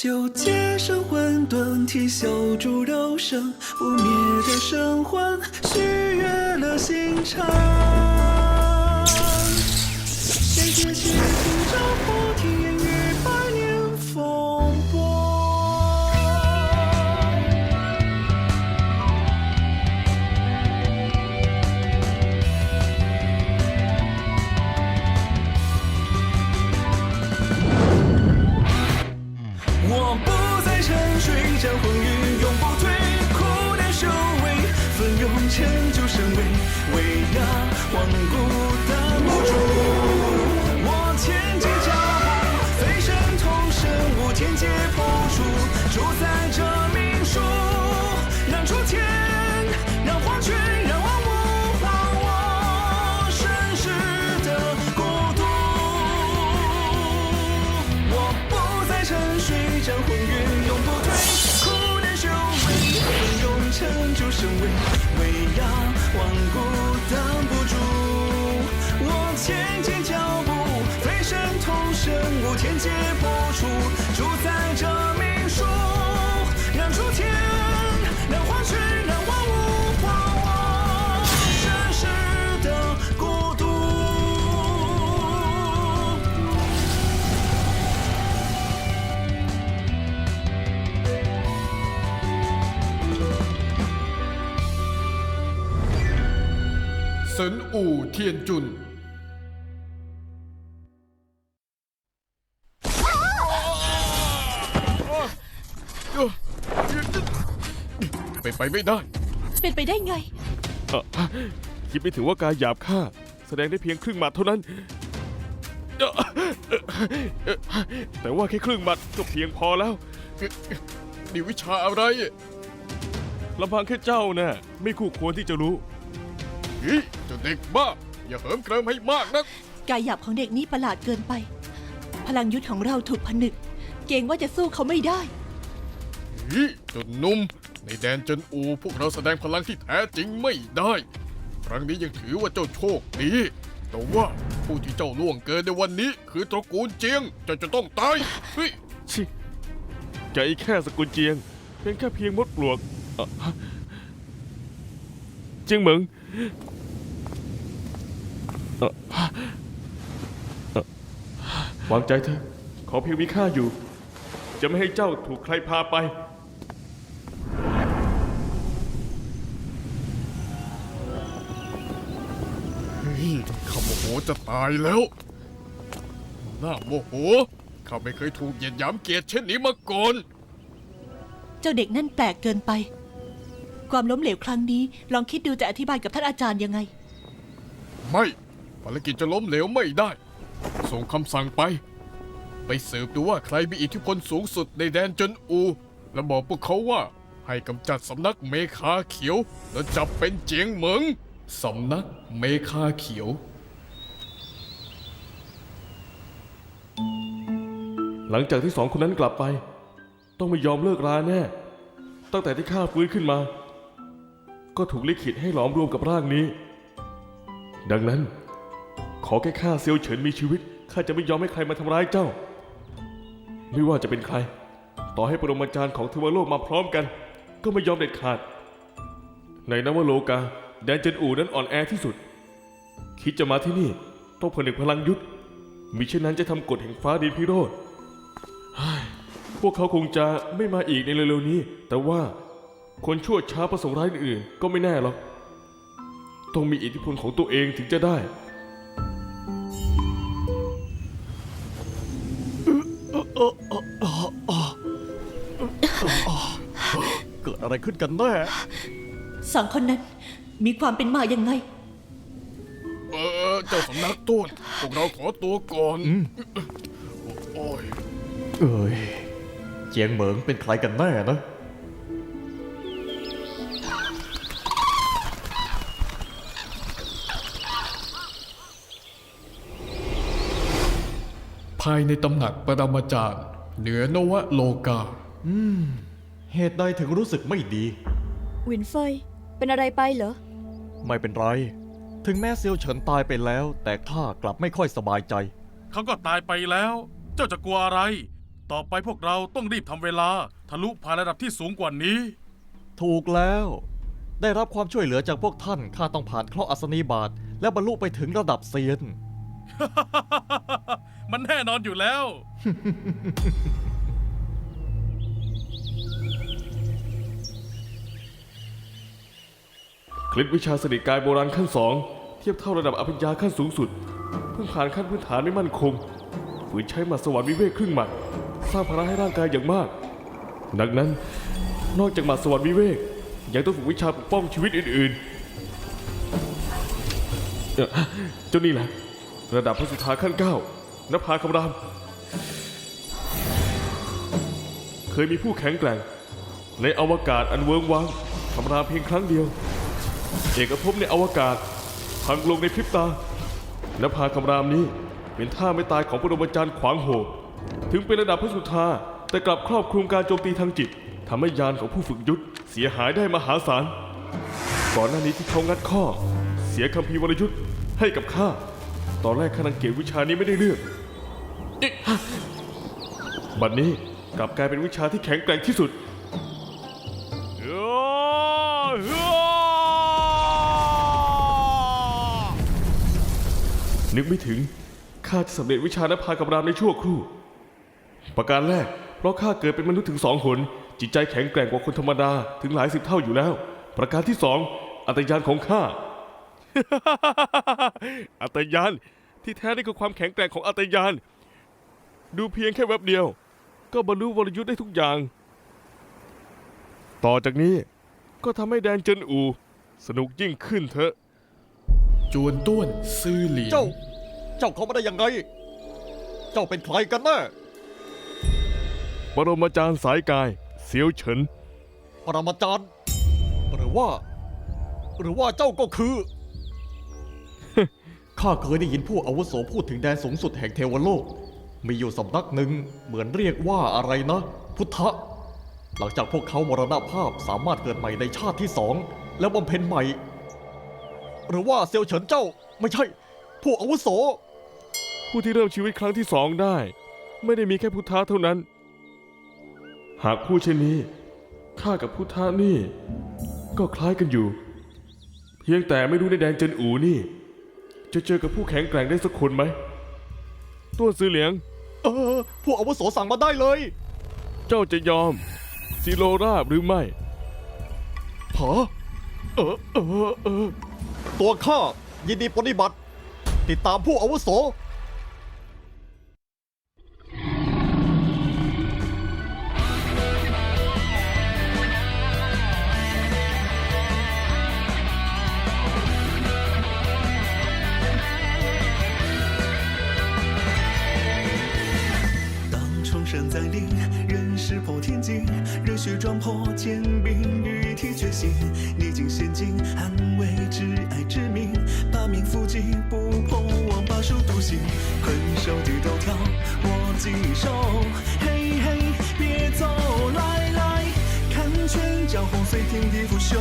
修结生混沌，提修竹肉身不灭的生魂，续约了心肠。呀顽固挡不住。我前进脚步，飞身同生，无天劫破除，主宰这命数，让诸天，让黄泉，让万物还我盛世的孤独。我不再沉睡，战魂云永不退，苦难修为，奋勇成就神威，为呀顽固挡不住。我前进脚步，飞身同生，无天劫破除，主宰这命数，让出天，让黄泉，让万物还我盛世的国度。神武天尊。 ไปนไปไม่ได้ เป็นไปได้ไง เอ่อคิดไม่ถึงว่าการหยาบฆ่า แสดงได้เพียงครึ่งหมัดเท่านั้นเอ่อเอ่อแต่ว่าแค่ครึ่งหมัดก็เพียงพอแล้วนี่วิชาอะไรลำพังแค่เจ้าน่ะไม่คู่ควรที่จะรู้เฮ้ยเจ้าเด็กบ้า อย่าเหิมเกริมให้มากนัก กายหยาบของเด็กนี้ประหลาดเกินไป พลังยุทธของเราถูกผนึก เกรงว่าจะสู้เขาไม่ได้เฮ้ยเจ้าหนุ่ม ในแดนเจนอูพวกเราแสดงพลังที่แท้จริงไม่ได้ ครั้งนี้ยังถือว่าเจ้าโชคดี แต่ว่าผู้ที่เจ้าล่วงเกินในวันนี้ คือตระกูลเจียงเจ้าจะต้องตายเฮ้ยชิใจแค่สกุลเจียง เป็นแค่เพียงมดปลวกเอ่อเจียงเหมิงเอ่อเอ่อวางใจเถอะขอเพียงมีค่าอยู่ จะไม่ให้เจ้าถูกใครพาไป จะตายแล้วน่าโมโหข้าไม่เคยถูกเหยียดหยามเกียรติเช่นนี้มาก่อน เจ้าเด็กนั่นแปลกเกินไป ความล้มเหลวครั้งนี้ ลองคิดดูจะอธิบายกับท่านอาจารย์ยังไง ไม่ภารกิจจะล้มเหลวไม่ได้ ส่งคำสั่งไป ไปสืบดูว่าใครมีอิทธิพลสูงสุดในแดนเจนอู และบอกพวกเขาว่าให้กำจัดสำนักเมคาเขียว แล้วจับเป็นเจียงเหมิงสำนักเมคาเขียว หลังจากที่สองคนนั้นกลับไป ต้องไม่ยอมเลิกราแน่ ตั้งแต่ที่ข้าฟื้นขึ้นมา ก็ถูกลิขิตให้หลอมรวมกับร่างนี้ ดังนั้น ขอแค่ข้าเซียวเฉินมีชีวิตข้าจะไม่ยอมให้ใครมาทำร้ายเจ้า ไม่ว่าจะเป็นใคร ต่อให้ปรมาจารย์ของเทวโลกมาพร้อมกัน ก็ไม่ยอมเด็ดขาด ในนวโลกาแดนเจนอูนั้นอ่อนแอที่สุด คิดจะมาที่นี่ต้องผนึกพลังยุทธมิเช่นนั้นจะทำกฎแห่งฟ้าดินพิโรธ พวกเขาคงจะไม่มาอีกในเร็วๆนี้ แต่ว่าคนชั่วช้าประสงค์ร้ายอื่นๆก็ไม่แน่หรอก ต้องมีอิทธิพลของตัวเองถึงจะได้ เกิดอะไรขึ้นกันแน่ สองคนนั้นมีความเป็นมายังไง เออเจ้าสำนักต้นพวกเราขอตัวก่อน โอ้ย เอ้ย เจียงเหมิงเป็นใครกันแน่นะภายในตำหนักปรมาจารย์ เหนือนวโลกาเหตุใดถึงรู้สึกไม่ดี วินเฟย เป็นอะไรไปเหรอ ไม่เป็นไร ถึงแม้เซียวเฉินตายไปแล้ว แต่ข้ากลับไม่ค่อยสบายใจ เขาก็ตายไปแล้ว เจ้าจะกลัวอะไร ต่อไปพวกเราต้องรีบทำเวลา ทะลุผ่านระดับที่สูงกว่านี้ ถูกแล้ว ได้รับความช่วยเหลือจากพวกท่านข้าต้องผ่านเคราะห์อัศนีบาทและบรรลุไปถึงระดับเซียน มันแน่นอนอยู่แล้วเคล็ดวิชาสนิทกายโบราณขั้นสองเทียบเท่าระดับอภิญญาขั้นสูงสุด เพิ่งผ่านขั้นพื้นฐานไม่มั่นคงฝืนใช้หมัดสวรรค์วิเวกครึ่งหมัด สร้างภาระให้ร่างกายอย่างมาก ดังนั้น นอกจากมัดสวรรค์วิเวก ยังต้องฝึกวิชาปกป้องชีวิตอื่นๆเอ่อเจ้านี่แหละ ระดับพระสุธาขั้นเก้านภาคำราม เคยมีผู้แข็งแกร่ง ในอวกาศอันเวิงวังคำรามเพียงครั้งเดียว เอกภพในอวกาศพังลงในพริบตานภาคำรามนี้เป็นท่าไม่ตายของปรมจารย์ขวางโหด ถึงเป็นระดับพระสุธาแต่กลับครอบคลุมการโจมตีทางจิตทำให้ยานของผู้ฝึกยุทธเสียหายได้มหาศาลก่อนหน้านี้ที่เขางัดข้อ เสียคัมภีร์วรยุทธ์ให้กับข้า ตอนแรกข้ารังเกียวิชานี้ไม่ได้เลือกบัดนี้กลับกลายเป็นวิชาที่แข็งแกร่งที่สุดนึกไม่ถึงข้าจะสำเร็จวิชานภากับรามในชั่วครู่ ประการแรก เพราะข้าเกิดเป็นมนุษย์ถึงสองหน จิตใจแข็งแกร่งกว่าคนธรรมดาถึงหลายสิบเท่าอยู่แล้ว ประการที่สองอัตยานของข้า อัตยานที่แท้นี่คือความแข็งแกร่งของอัตยาน ดูเพียงแค่แวบเดียว ก็บรรลุวรยุทธ์ได้ทุกอย่าง ต่อจากนี้ก็ทำให้แดนเจินอู สนุกยิ่งขึ้นเถอะ จวนต้วนซื่อเหลียง เจ้า เจ้าเข้ามาได้ยังไง เจ้าเป็นใครกันแน่ บรมอาจารย์สายกาย เสียวเฉิน ปรมาจารย์ หรือว่า หรือว่าเจ้าก็คือ ข้าเคยได้ยินผู้อาวุโสพูดถึงแดนสูงสุดแห่งเทวโลก มีอยู่สำนักหนึ่งเหมือนเรียกว่าอะไรนะ พุทธะ หลังจากพวกเขามรณภาพสามารถเกิดใหม่ในชาติที่สอง แล้วบำเพ็ญใหม่ หรือว่าเซียวเฉินเจ้า ไม่ใช่ ผู้อาวุโส ผู้ที่เริ่มชีวิตครั้งที่สองได้ ไม่ได้มีแค่พุทธะเท่านั้น หากพูดเช่นนี้ข้ากับพุทธะนี่ ก็คล้ายกันอยู่ เพียงแต่ไม่รู้ในแดนเจินอูนี่ จะเจอกับผู้แข็งแกร่งได้สักคนไหมต้วนซื้อเหลียง เออ ผู้อาวุโสสั่งมาได้เลย เจ้าจะยอมซิโลราบหรือไม่หาเออเออเออตัวข้ายินดีปฏิบัติ ติดตามผู้อาวุโส 天机，热血撞破坚冰，与体觉醒，逆境险境，捍卫挚爱之名，八面伏击，不破王把守独行，困兽地斗跳，我棘手，嘿嘿，别走，来来，看拳脚轰碎天地腐朽。